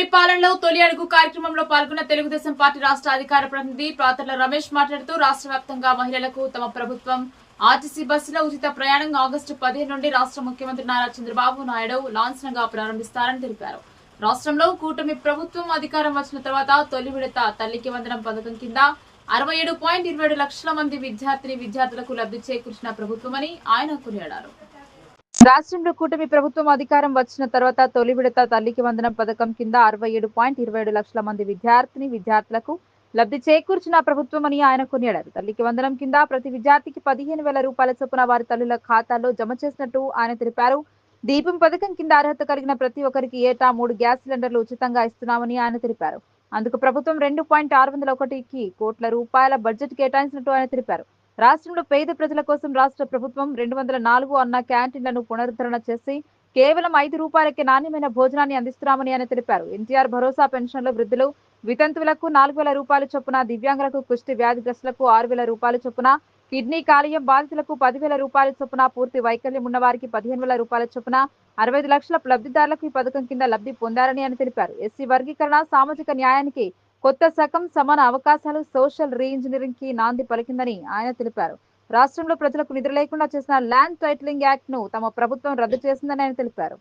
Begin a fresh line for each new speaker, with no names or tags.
పరిపాలనలో తొలి అడుగు కార్యక్రమంలో పాల్గొన్న తెలుగుదేశం పార్టీ రాష్ట్ర అధికార ప్రతినిధి ప్రాతర్ల రమేష్ మాట్లాడుతూ రాష్ట్ర వ్యాప్తంగా మహిళలకు తమ ప్రభుత్వం ఆర్టీసీ బస్సులో ఉచిత ప్రయాణం ఆగస్టు పదిహేను నుండి రాష్ట్ర ముఖ్యమంత్రి నారా చంద్రబాబు నాయుడు లాంఛనంగా ప్రారంభిస్తారని తెలిపారు. రాష్ట్రంలో కూటమి ప్రభుత్వం అధికారం వచ్చిన తర్వాత తొలి విడత తల్లికి వందనం పథకం కింద అరవై ఏడు పాయింట్ ఇరవై ఏడు లక్షల మంది విద్యార్థిని విద్యార్థులకు లబ్ధి చేకూర్చిన ప్రభుత్వమని ఆయన కొనియాడారు. రాష్ట్రంలో కూటమి ప్రభుత్వం అధికారం వచ్చిన తర్వాత తొలి విడత తల్లికి వందనం పథకం కింద అరవై ఏడు పాయింట్ ఇరవై ఏడు లక్షల మంది విద్యార్థిని విద్యార్థులకు లబ్ధి చేకూర్చిన ప్రభుత్వం అని ఆయన కొనియాడారు. తల్లికి వందనం కింద ప్రతి విద్యార్థికి పదిహేను వేల రూపాయల చొప్పున వారి తల్లుల ఖాతాల్లో జమ చేసినట్టు ఆయన తెలిపారు. దీపం పథకం కింద అర్హత కలిగిన ప్రతి ఒక్కరికి ఏటా మూడు గ్యాస్ సిలిండర్లు ఉచితంగా ఇస్తున్నామని ఆయన తెలిపారు. అందుకు ప్రభుత్వం రెండు పాయింట్ ఆరు వందల ఒకటికి కోట్ల రూపాయల బడ్జెట్ కేటాయించినట్టు ఆయన తెలిపారు. రాష్ట్రంలో పేద ప్రజల కోసం రాష్ట్ర ప్రభుత్వం రెండు వందల నాలుగు అన్న క్యాంటీన్లను పునరుద్ధరణ చేసి కేవలం ఐదు రూపాయలకే నాణ్యమైన భోజనాన్ని అందిస్తున్నామని ఆయన తెలిపారు. ఎన్టీఆర్ భరోసా పెన్షన్ల వృద్ధులు వితంతువులకు నాలుగు వేల రూపాయల చొప్పున దివ్యాంగులకు కుష్టి వ్యాధిగ్రస్తులకు ఆరు వేల రూపాయల చొప్పున కిడ్నీ కాలేయం బాధితులకు పదివేల రూపాయల చొప్పున పూర్తి వైకల్యం ఉన్న వారికి పదిహేను వేల రూపాయల చొప్పున అరవై ఐదు లక్షల లబ్ధిదారులకు ఈ పథకం కింద లబ్ధి పొందారని ఆయన తెలిపారు. ఎస్సీ వర్గీకరణ సామాజిక న్యాయానికి కొత్త శకం సమాన అవకాశాలు సోషల్ రీఇంజనీరింగ్కి నాంది పలికిందని ఆయన తెలిపారు. రాష్ట్రంలో ప్రజలకు నిద్ర లేకుండా చేసిన ల్యాండ్ టైటిలింగ్ యాక్ట్ను తమ ప్రభుత్వం రద్దు చేసిందని ఆయన తెలిపారు.